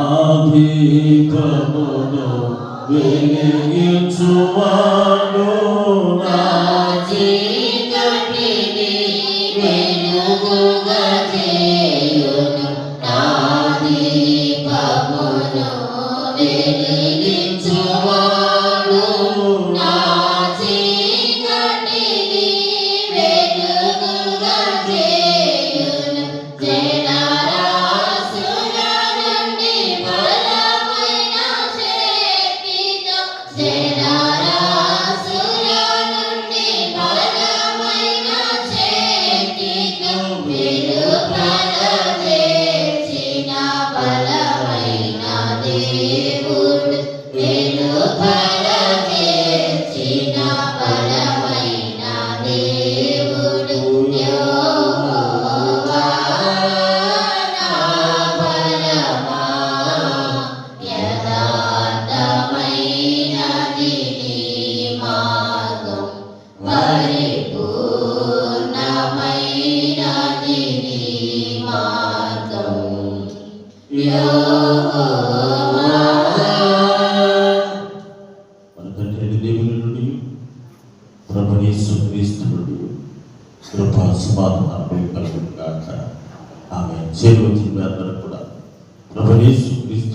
అధికమును వెలిగించువాడు నా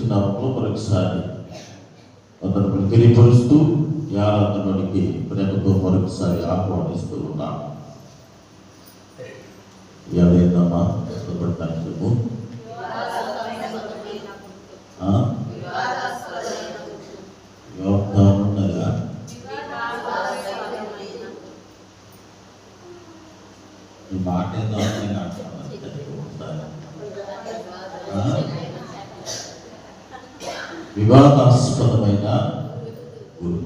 నామంలో మరొకసారి అందరూ తెలియపరుస్తూ ఈ ప్రేమతో మరొకసారి ఆహ్వానిస్తూ ఉన్నాం ఎవరైందమ్మా కష్టపడటానికి ఈ మాట వివాదాస్పదమైన గురి.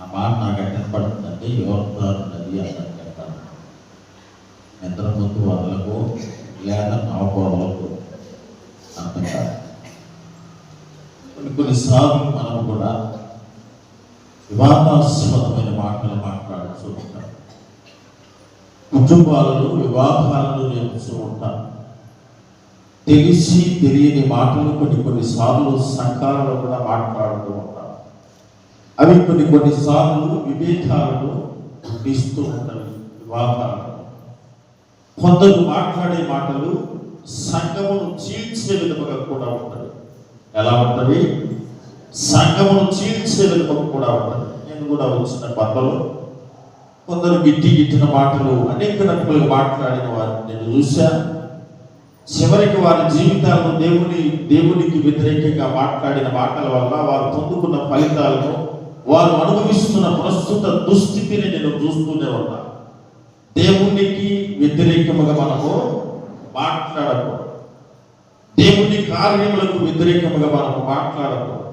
ఆ మాట నాకు ఎక్కడ పడుతుందంటే యోర్దాను నది అన్నట్టు అంటాను నిద్ర ముందు వాళ్ళకు లేదా నవకోడలకు అర్థం కాదు. కొన్ని కొన్నిసార్లు మనం కూడా వివాదాస్పదమైన మాటలు మాట్లాడుతూ ఉంటాం. కుటుంబాలను వివాహాలను నేర్పుతూ ఉంటాను తెలిసి తెలియని మాటలు కొన్ని కొన్నిసార్లు సంఘాలలో కూడా మాట్లాడుతూ ఉంటాను అవి కొన్ని కొన్నిసార్లు విభేదాలను ఇస్తూ ఉంటాయి వివాహాలను కొందరు మాట్లాడే మాటలు సంఘమును చీల్చే విధముగా కూడా ఉంటాయి. ఎలా ఉంటుంది? సంఘమును చీల్చే విధముగా కూడా ఉంటుంది నేను కూడా వచ్చిన పనులలో కొందరు గిట్టి గిట్టిన మాటలు అనేక రకములుగా మాట్లాడిన వారిని నేను చూశాను చివరికి వారి జీవితాలను దేవుని దేవునికి వ్యతిరేకంగా మాట్లాడిన మాటల వల్ల వారు పొందుకున్న ఫలితాలను వారు అనుభవిస్తున్న ప్రస్తుత దుస్థితిని నేను చూస్తూనే ఉన్నా. దేవునికి వ్యతిరేకముగా మనము మాట్లాడకూడదు. దేవుని కార్యములకు వ్యతిరేకముగా మనము మాట్లాడకూడదు.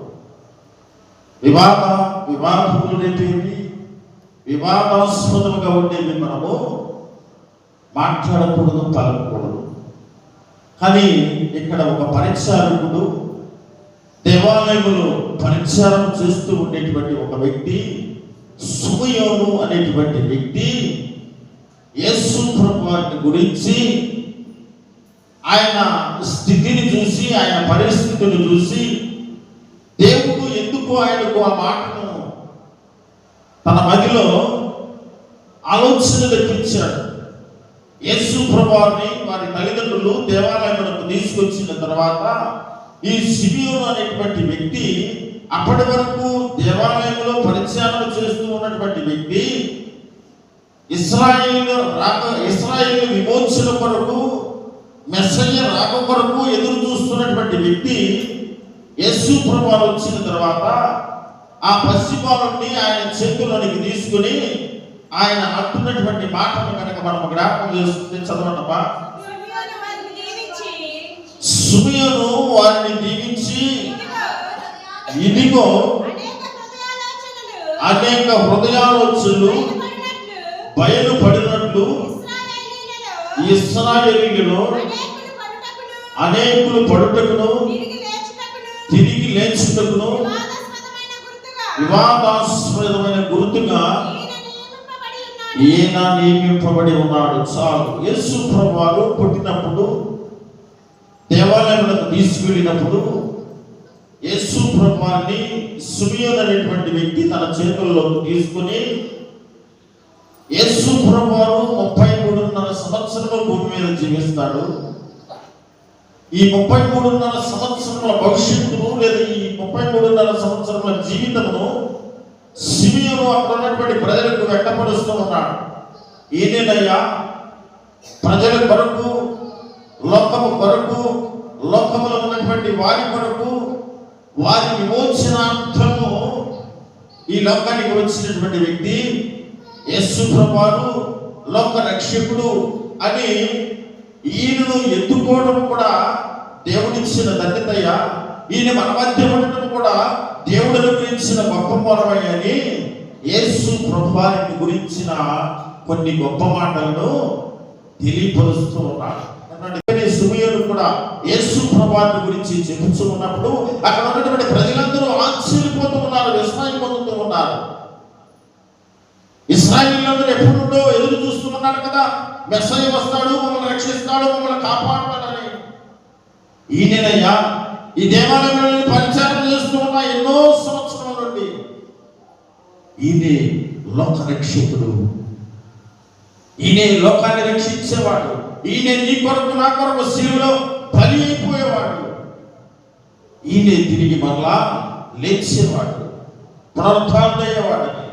వివాద వివాదములు అనేటివి వివాదాస్పదముగా ఉండేవి మనము మాట్లాడకూడదు పలకూడదు కానీ ఇక్కడ ఒక పరీక్షారకుడు దేవాలయములో పరిచారం చేస్తూ ఉండేటువంటి ఒక వ్యక్తి సుమయోను అనేటువంటి వ్యక్తి యేసు ప్రభువారిని గురించి ఆయన స్థితిని చూసి ఆయన పరిస్థితిని చూసి దేవుడు ఎందుకు ఆయనకు ఆ మాటను తన మదిలో ఆలోచన తెప్పించాడు యేసు ప్రభువారిని వారి తల్లిదండ్రులు దేవాలయములకు తీసుకొచ్చిన తర్వాత ఈ సిమియోను అనేటువంటి వ్యక్తి అప్పటి వరకు దేవాలయంలో పరిచయాలు చేస్తూ ఉన్నటువంటి వ్యక్తి ఇస్రాయిల్ రాక ఇస్రాయిల్ విమోచన కొరకు మెస్సయ్య రాక కొరకు ఎదురు చూస్తున్నటువంటి వ్యక్తి యేసు ప్రభావం వచ్చిన తర్వాత ఆ పసిపాలని ఆయన చేతుల్లోనికి తీసుకుని ఆయన అంటున్నటువంటి మాటను కనుక మనం జ్ఞాపకం చేసుకుంటే చదవండమ్మా. సుమియోను వారిని దీవించి, సుమియను వారిని దీవించి ఇదిగో, అనేక హృదయాలోచనలు బయలుపడినట్లు ఇస్రాయేలీలో అనేకులు అనేకులు పడుటకును తిరిగి లేచుటకును, తిరిగి లేచుటకును వివాదాస్పదమైన గుర్తుగా వివాదాస్పదమైన గుర్తుగా ఈయన నియమింపబడి ఉన్నాడు. చాలు యేసు ప్రభువారు పుట్టినప్పుడు దేవాలయంలో తీసుకెళ్ళినప్పుడు యేసు ప్రభువాన్ని సుమియోన్ అనేటువంటి వ్యక్తి తన చేతుల్లోకి తీసుకుని యేసు ప్రభువారు ముప్పై మూడున్నర సంవత్సరము భూమి మీద జీవిస్తాడు ఈ ముప్పై మూడున్నర సంవత్సరముల భవిష్యత్తును లేదా ఈ ముప్పై మూడున్నర సంవత్సరముల జీవితమును సిమియోను అక్కడ ఉన్నటువంటి ప్రజలకు వెంటపరుస్తూ ఉన్నాడు. ఈయనయ్యా ప్రజల కొరకు లోకము కొరకు లోకములో ఉన్నటువంటి వారి కొరకు వారి విమోచనార్థము ఈ లోకానికి వచ్చినటువంటి వ్యక్తి యేసు లోక రక్షకుడు అని ఈయనను ఎత్తుకోవడం కూడా దేవుడిచ్చిన ధన్యతయ్య. ఈయన మన మధ్య ఉండటం కూడా దేవుడు అనుగ్రహించిన గొప్ప అని యేసు ప్రభువారిని గురించిన కొన్ని గొప్ప మాటలను తెలియపరుస్తూ ఉన్నాడు. ఎందుకంటే సుమయులు కూడా యేసు ప్రభావాన్ని గురించి చెబుతూ ఉన్నప్పుడు అక్కడ ఉన్నటువంటి ప్రజలందరూ ఆశ్చర్యపోతూ ఉన్నారు విస్మయం పొందుతూ ఉన్నారు. ఇస్రాయిల్ ఎప్పుడుండో ఎదురు చూస్తూ ఉన్నారు కదా. మెస్సయ్య వస్తాడు మమ్మల్ని రక్షిస్తాడు మమ్మల్ని కాపాడుతాడని. ఈయనయ్యా ఈ దేవాలయంలో పరిచారం చేస్తూ ఉన్న ఎన్నో సంవత్సరాల నుండి ఈయనే లోక రక్షకుడు. ఈయనే లోకాన్ని రక్షించేవాడు. ఈయనే నీ కొరకు నా కొరకు శిలువలో బలి అయిపోయేవాడు ఈయనే తిరిగి మరలా లేచేవాడు పునరుద్ధారయ్యేవాడని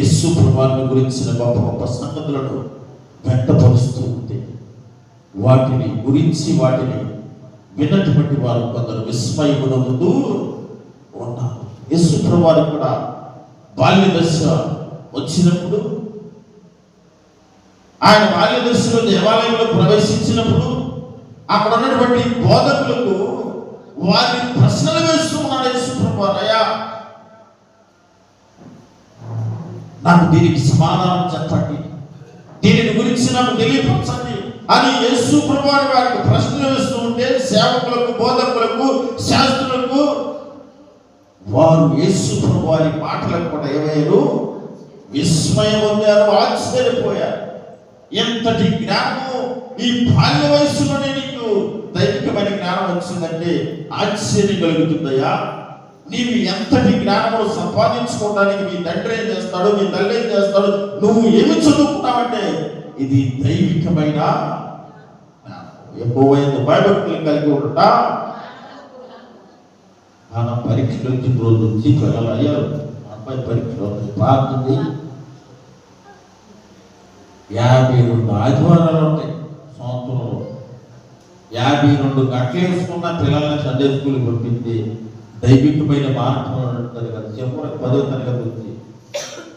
యేసు ప్రభావాన్ని గురించిన గొప్ప గొప్ప సంగతులను వ్యక్తపరుస్తూ ఉంది వాటిని గురించి వాటిని విన్నటువంటి వారు కొందరు విస్మయమునందు ఉన్నారు. యేసు వారు కూడా బాల్య దశ వచ్చినప్పుడు ఆయన బాల్య దశలో దేవాలయంలో ప్రవేశించినప్పుడు అక్కడ ఉన్నటువంటి బోధకులకు వారిని ప్రశ్నలు వేస్తూ ఉన్నాడు అయ్యా నాకు దీనికి సమాధానం చెప్పండి. నాకు తెలియపరచండి అని యేసు ప్రభువారి వారికి ప్రశ్నలు వేస్తూ ఉంటే సేవకులకు బోధకులకు శాస్త్రులకు వారు యేసు ప్రభువారి మాటలకు కూడా ఏమయ్యారు? విస్మయం పొందారు ఆశ్చర్యపోయారు. ఎంతటి జ్ఞానము ఈ బాల్య వయసులోనే నీకు దైవికమైన జ్ఞానం వచ్చిందంటే ఆశ్చర్యం కలుగుతుందయ్యా. నీవు ఎంతటి జ్ఞానమును సంపాదించుకోవడానికి మీ తండ్రి ఏం చేస్తాడు మీ తల్లి ఏం చేస్తాడు నువ్వు ఏమి చదువుకున్నావంటే ఇది దైవికమైన ఎక్కువ భయభక్తులు కలిగి ఉంటా మన పరీక్షలు వచ్చిన రోజు వచ్చి పిల్లలు అయ్యారు. అబ్బాయి పరీక్షలు బాగుంది యాభై రెండు ఆదివారాలు ఉంటాయి సంవత్సరంలో. యాభై రెండు గంటలు వేసుకున్న పిల్లల్ని సండే స్కూల్కి పంపింది దైవికమైన మార్పు కదా చెప్పడానికి పదో తరగతి వచ్చి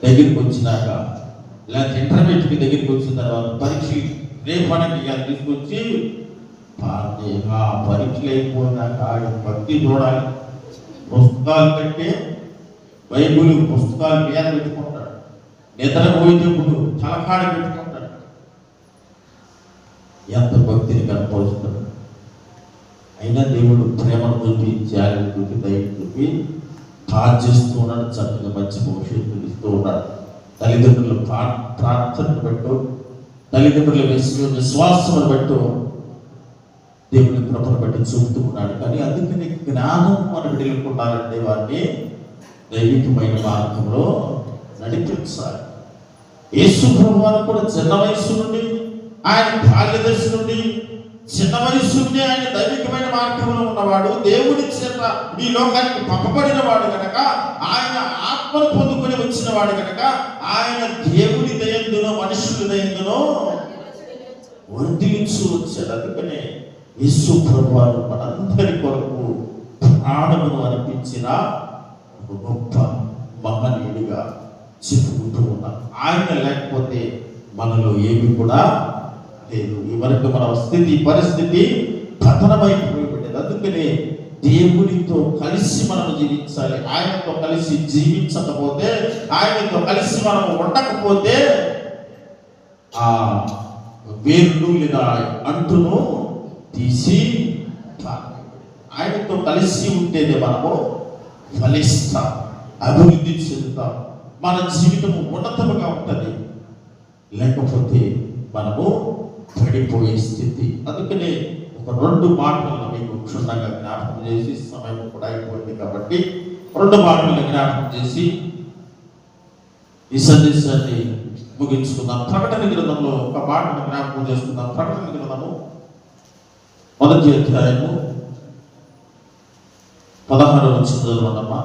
దగ్గరికి వచ్చినాక లేకపోతే ఇంటర్మీడియట్కి దగ్గరికి వచ్చిన తర్వాత పరీక్ష రేపు మనకి తీసుకొచ్చి పార్టీ ఆ పరీక్షలు అయిపోయినాక ఆడి భక్తి చూడాలి. పుస్తకాలు కంటే బైబుల్ పుస్తకాలు మీద పెట్టుకుంటాడు. నిద్రపోయేటప్పుడు తలకాడ పెట్టుకుంటాడు. ఎంత భక్తిని కనపరుస్తాడు. అయినా దేవుడు ప్రేమను చూపి త్యాగం చూపి దయ చూపి ప్రార్థిస్తూ ఉన్నాడు చక్కగా మంచి భవిష్యత్తు ఇస్తూ ఉన్నాడు. తల్లిదండ్రులు ప్రా ప్రార్థనను పెట్టు తల్లిదండ్రుల విశ్వ విశ్వాసం పెట్టు దేవుని కృపను బట్టి చూపుతూ ఉన్నాడు. కానీ అందుకని జ్ఞానం మన బిడ్డలకు వారిని దైవికమైన మార్గంలో నడిపించాలి. యేసు ప్రభువారు కూడా చిన్న వయసు నుండి ఆయన బాల్య దశ నుండి చిన్న వయసు ఆయన దైవికమైన మార్గంలో ఉన్నవాడు దేవుడి చేత ఈ లోకానికి పంపబడిన వాడు కనుక ఆయన ఆత్మను పొందుకొని వచ్చిన వాడు కనుక ఆయన దేవుడి దయందునో మనుషుడి దయందునో వర్ధించు వచ్చాడు. అందుకనే యేసు ప్రభువారు మనందరి కొరకు ప్రాణమును అనిపించిన ఒక గొప్ప మహనీయుడిగా చెప్పుకుంటూ ఉన్నాం. ఆయన లేకపోతే మనలో ఏమి కూడా లేదు ఈ వరకు మన స్థితి పరిస్థితి పతనమైపోయి అందుకనే దేవునితో కలిసి మనం జీవించాలి. ఆయనతో కలిసి జీవించకపోతే ఆయనతో కలిసి మనం ఉండకపోతే ఆ వేర్లు లేదా అంటును తీసి ఆయనతో కలిసి ఉంటేనే మనము ఫలిస్తాం అభివృద్ధి చెందుతాం. మన జీవితము ఉన్నతముగా ఉంటుంది. లేకపోతే మనము పడిపోయే స్థితి. అందుకనే ఒక రెండు మాటలను మీకు క్షుణ్ణంగా జ్ఞాపకం చేసి సమయం కూడా అయిపోయింది కాబట్టి రెండు మాటలను జ్ఞాపకం చేసి ఈ సందేశాన్ని ముగించుకుందాం. ప్రకటన గ్రంథంలో ఒక మాటను జ్ఞాపకం చేసుకుందాం ప్రకటన గ్రంథము మొదటి అధ్యాయము పదహారు వచ్చిన చదవడమ్మా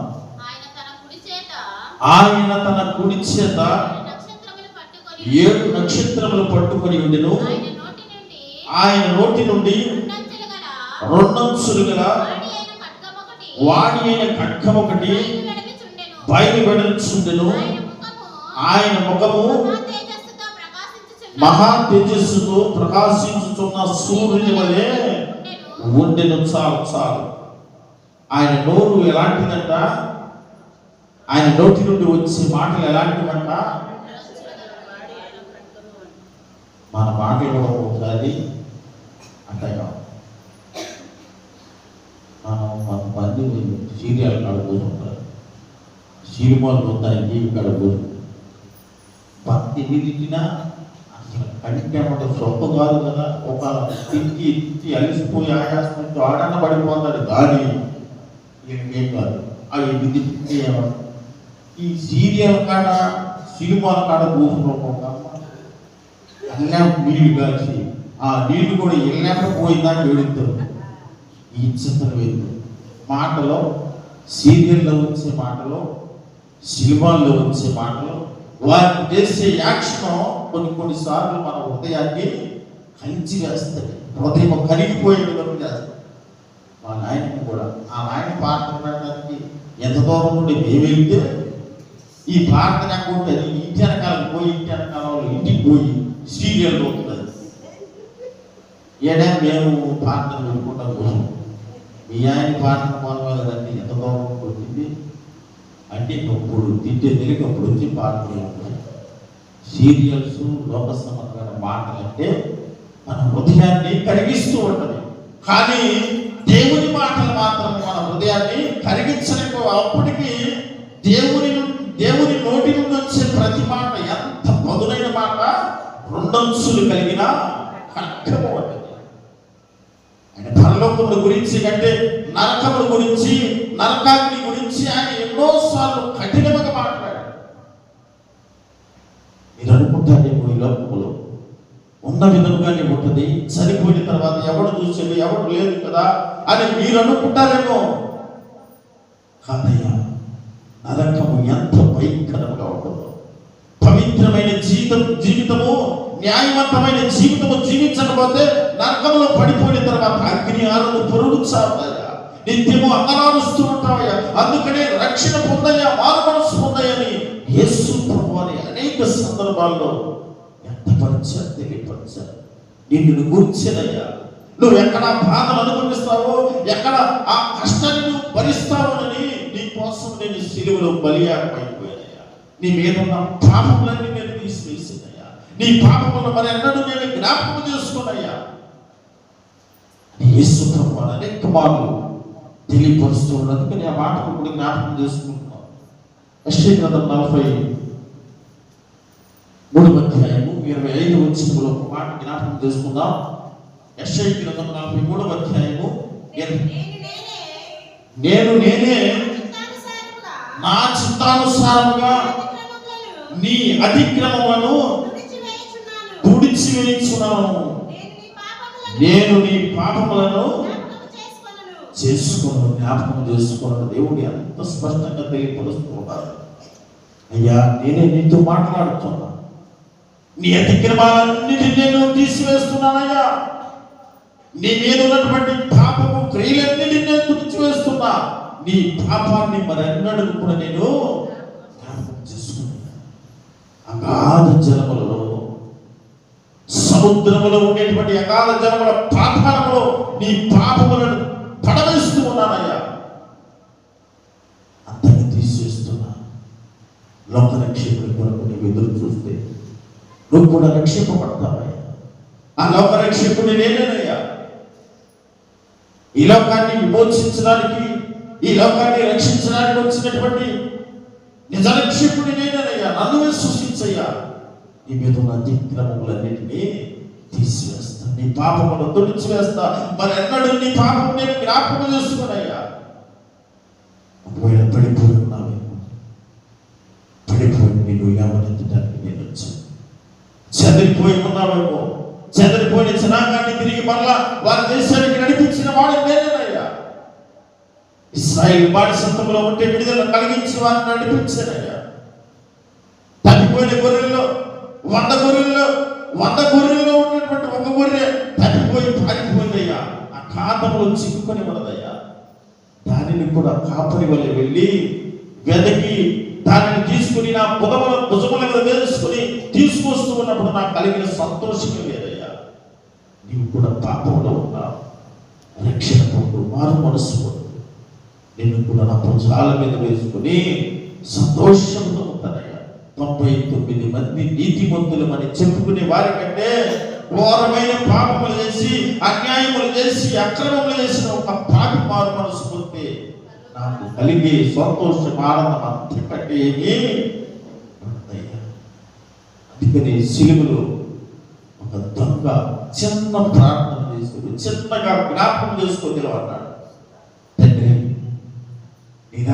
ఆయన తన కుడి చేత ఆయన తన కుడి చేత ఏడు నక్షత్రములు పట్టుకొని ఏడు నక్షత్రములు పట్టుకొని ఉండెను. ఆయన నోటి నుండి రెండంచెలు గల వాడి అయిన ఖడ్గం ఒకటి బయలు వెడలిచుండెను. ఆయన ముఖము మహా తేజస్సుతో ప్రకాశించుచున్న సూర్యుని వలె. ఉండెను. చాలు చాలు. ఆయన నోరు ఎలాంటిదంట? ఆయన నోటి నుండి వచ్చే మాటలు ఎలాంటివంట? మన మాటలు కూడా ఒకసారి అంతగా మనం కొంతమంది సీరియల్ కాడ కూర్చుంటారు సినిమాలు ఉంటాయి టీవీ కాడ కూర్చుంటారు భక్తి తిట్టినా అసలు కంటేమంటే సొంత కాదు కదా. ఒక తిరిగి తిట్టి అలిసిపోయి ఆయాసం ఆడన్న పడిపోతాడు. కానీ ఏం కాదు. అవి ఇది ఈ సీరియల్ కాడ సినిమాల కాడ కూర్చుకోకుండా అల్లం నీళ్ళు కాచి ఆ నీళ్ళు కూడా ఎల్లాక పోయిందని వేడుతారు ఈ చిత్రం మాటలో సీరియల్లో వచ్చే మాటలో సినిమాల్లో వచ్చే మాటలు వారు చేసే యాక్షన్ కొన్ని కొన్నిసార్లు మన హృదయాన్ని కలిసి వేస్తుంది. హృదయం కరిగిపోయే విధంగా చేస్తుంది. మా నాయన కూడా. ఆ నాయన పాట ఎంత దూరం నుండి మేము వెళ్తే ఈ ప్రార్థన అకౌంట్ ఇంటి వెనకాలకు పోయి ఇంటి వెనకాల వాళ్ళు ఇంటికి పోయి సీరియల్ ఉంటుంది ఏడా మేము పాటలు పెట్టుకుంటాం కోసం మీ ఆయన ప్రార్థన మొదలైందంటే ఎంత దూరం వచ్చింది అంటే ఇప్పుడు తిట్టే తెలియక అప్పుడు వచ్చి ప్రార్థన సీరియల్స్ లోక సంబంధమైన మాటలు అంటే మన హృదయాన్ని కరిగిస్తూ ఉంటుంది. కానీ దేవుని మాటలు మాత్రం మన హృదయాన్ని కరిగించలేక అప్పటికి దేవుని రెండంచులు కలిగిన ఖడ్గము ఆయన పరలోకముల గురించి అంటే నరకముల గురించి నరకాగ్ని గురించి ఆయన ఎన్నోసార్లు కఠినముగా మాట్లాడాడు. మీరు అనుకుంటారేమో ఈ లోకములో ఉన్న విధముగానే ఉంటుంది చనిపోయిన తర్వాత ఎవడు చూసాడు ఎవడు లేదు కదా అని మీరు అనుకుంటారేమో. కాదయ్యా నరకము ఎంత భయంకరంగా ఉంటుందో. పవిత్రమైన జీవితం జీవితము న్యాయవంతమైన జీవితము జీవించకపోతే నరకంలో పడిపోయిన తర్వాత అగ్ని ఆరులు పొరుగు నిత్యము అంగనారుస్తూ ఉంటావయ్యా. అందుకనే రక్షణ పొందయ్యా మారు మనసు పొందయ్యని యేసు ప్రభు అని అనేక సందర్భాల్లో వ్యక్తపరిచారు తెలియపరిచారు. నిన్ను గుర్చినయ్యా. నువ్వు ఎక్కడ బాధలు అనుభవిస్తావో ఎక్కడ ఆ కష్టాన్ని నువ్వు భరిస్తావోనని నీ కోసం నేను సిలువలో బలియాడమైంది నీ మీద ఉన్న పాపములన్నీ నేను తీసివేసిందయ్యా నీ పాపములను మరి ఎన్నడూ నేను జ్ఞాపకం చేసుకున్నయ్యా. యేసు ప్రభు అని అనేక మార్లు తెలియపరుస్తూ ఉన్నందుకు నేను ఆ మాటను కూడా జ్ఞాపకం చేసుకుంటున్నాను. యశ్వ గ్రంథం నలభై మూడు అధ్యాయము ఇరవై ఐదు వచ్చినప్పుడు ఒక మాట జ్ఞాపకం చేసుకుందాం. యశ్వ గ్రంథం నలభై మూడు అధ్యాయము నేను నేనే నా చిత్తానుసారముగా నీ అతిక్రమములను తుడిచివేయుచున్నాను. తుడిచివేయించున్నాను నేను నీ పాపములను నేను చేసుకున్నాను జ్ఞాపకం చేసుకున్నాను దేవుడి ఎంత స్పష్టంగా తెలియపరుస్తున్నారు. అయ్యా నేనే నీతో మాట్లాడుతున్నా. నీ అతిక్రమాలన్నిటి నేను తీసివేస్తున్నానయ్యా నీ మీద ఉన్నటువంటి పాపము క్రియలన్నిటిని నేను తుడిచివేస్తున్నా. నీ పాపాన్ని మరెన్నడూ కూడా నేను జ్ఞాపకం చేసుకున్నాను. అగాధ జలములలో సముద్రములో ఉండేటువంటి అగాధ జలముల పాపాలలో నీ పాపములను పడవేస్తూ ఉన్నానయ్యా. అంతగా తీసేస్తున్నా లోక రక్షకుడి కొరకు నీకు ఎదురు చూస్తే నువ్వు కూడా రక్షింపబడతావయ్యా. ఆ లోక రక్షకుడి నేనేనయ్యా. ఈ లోకాన్ని విమోచించడానికి ఈ లోకాన్ని రక్షించడానికి వచ్చినటువంటి నిజ రక్షకుడి నేనేనయ్యా నన్ను విశ్వసించయ్యా నీ మీద ఉన్న అతిక్రమములన్నింటినీ తీసివేస్తా నీ పాపమును తుడిచివేస్తా. మరి ఎన్నడూ నీ పాపము నేను జ్ఞాపకం చేసుకున్నాయ్యా ఒకవేళ పడిపోయి ఉన్నావేమో పడిపోయి నేను లేవనెత్తడానికి నేను వచ్చాను. చెదిరిపోయి ఉన్నావేమో చెదిరిపోయిన జనాంగాన్ని తిరిగి మరలా వారి దేశానికి నడిపించిన వాడు నేనే ఇస్రాయిల్ బానిసత్వంలో ఉంటే విడుదల కలిగించి వారిని నడిపించారయ్యా తప్పిపోయిన గొర్రెల్లో వంద గొర్రెల్లో వంద గొర్రెల్లో ఉన్నటువంటి ఒక గొర్రె తప్పిపోయి పారిపోయిందయ్యా. ఆ కాతంలో చిక్కుకొని ఉన్నదయ్యా. దానిని కూడా కాపరి వల్ల వెళ్ళి వెదకి దానిని తీసుకుని నా భుజముల భుజముల మీద వేసుకుని తీసుకొస్తూ ఉన్నప్పుడు నాకు కలిగిన సంతోషమే లేదయ్యా. నీవు కూడా పాపంలో ఉన్నావు. రక్షణ పొందు మారు మనసు పొందు. నేను కూడా నా భుజాల మీద వేసుకుని సంతోషంతో ఉంటానయ్యా. తొంభై తొమ్మిది మంది నీతిమంతులమని చెప్పుకునే వారికంటే ఘోరమైన పాపములు చేసి అన్యాయములు చేసి అక్రమములు చేసిన ఒక పాపి మారు మనసు పొందే నాకు కలిగే సంతోషం ఆనందం అంతకంటే ఏమీ అందుకని సిలువలో ఒక దొంగ చిన్న ప్రార్థన చేసుకుని చిన్నగా జ్ఞాపకం చేసుకొని తెలియన్నాడు నీ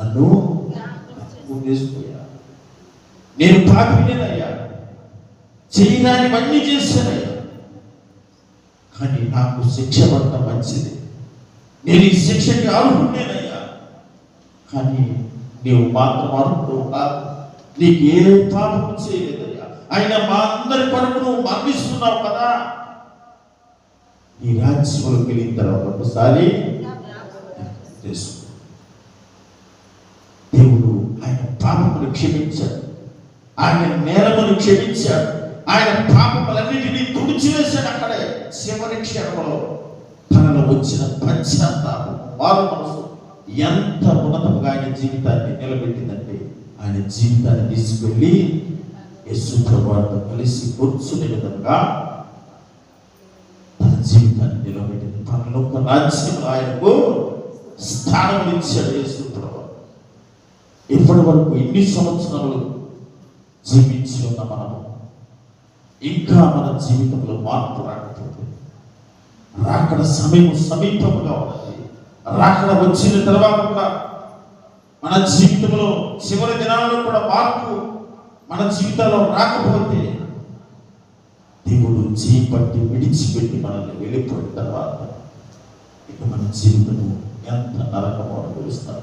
నన్ను జ్ఞాపకం చేసుకోయా నేను పాపినేనయ్యా. చేయడానివన్నీ చేశానయ్యా. కానీ నాకు శిక్ష పడటం మంచిది. నేను ఈ శిక్షకి అర్హుడేనయ్యా. కానీ నీవు మాత్రం అర్హుడు కాదు. నీకు ఏ పాపం చేయలేదయ్యా. ఆయన మా అందరి కొరకు నువ్వు మరణిస్తున్నావు కదా. ఈ రాజ్యంలోకి వెళ్ళిన తర్వాత ఒకసారి తెలుసు దేవుడు ఆయన పాపమును క్షమించాడు. ఆయన నేరమును క్షమించాడు. ఆయన పాపములన్నిటినీ తుడిచివేశాడు అక్కడే. చివరి క్షణంలో తనలో వచ్చిన పశ్చాత్తాపం వారు మనసు ఎంత ఉన్నతంగా ఆయన జీవితాన్ని నిలబెట్టిందంటే ఆయన జీవితాన్ని తీసుకెళ్ళి యశు కలిసి కూర్చునే విధంగా తన జీవితాన్ని నిలబెట్టింది. పరలోక రాజ్యం ఆయనకు స్థానం ఇచ్చాడు యేసు ఇప్పటి వరకు ఎన్ని సంవత్సరాలు జీవించి ఉన్న మనము ఇంకా మన జీవితంలో మార్పు రాకపోతే రాకడ సమయం సమీపంగా ఉన్నది రాకడ వచ్చిన తర్వాత కూడా మన జీవితంలో చివరి దినాల్లో కూడా మార్పు మన జీవితంలో రాకపోతే దేవుడు చేపట్టి విడిచిపెట్టి మనల్ని వెళ్ళిపోయిన తర్వాత ఇక మన జీవితము ఎంత నరకమో అనుభవిస్తాను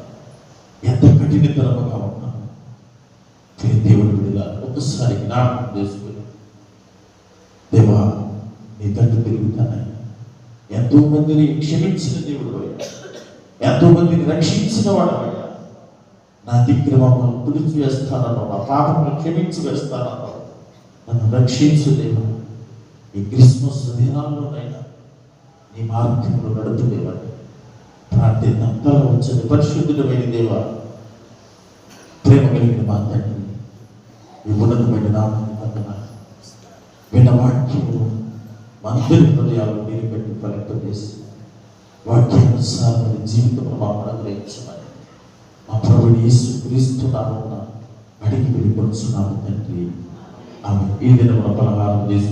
ఎంత కఠినతరముగా ఉన్నాం ప్రియ దేవుడి విడుదల ఒకసారి జ్ఞాపకం చేసుకుని దేవా నీ తండ్రి తిరుగుతానని. ఎంతో మందిని క్షమించిన దేవుడు ఎంతో మందిని రక్షించిన వాడు అయ్యా. నా దిగ్రమమును తుడిచి వేస్తానన్నావు నా పాపమును క్షమించి వేస్తానన్నావు నన్ను రక్షించు దేవా. ఈ క్రిస్మస్ దినాల్లోనైనా నీ మార్గంలో నడుపు దేవని ప్రార్థన అంతలో వచ్చిన పరిశుద్ధుడమైన దేవా ప్రేమ కలిగిన మా తండ్రి ఈ ఉన్నతమైన నామాన్ని వందనాలు విన్న వాక్యము మా అందరి హృదయాలు నీరు పెట్టి ఫలింపజేసి వాక్యానుసారమైన జీవితంలో మా అనుగ్రహించమని మా ప్రభుడు యేసు క్రీస్తు నామమున అడిగి వెళ్ళిపడుచున్నాము తండ్రి. ఆమె ఈ దినమున పలహారం చేసి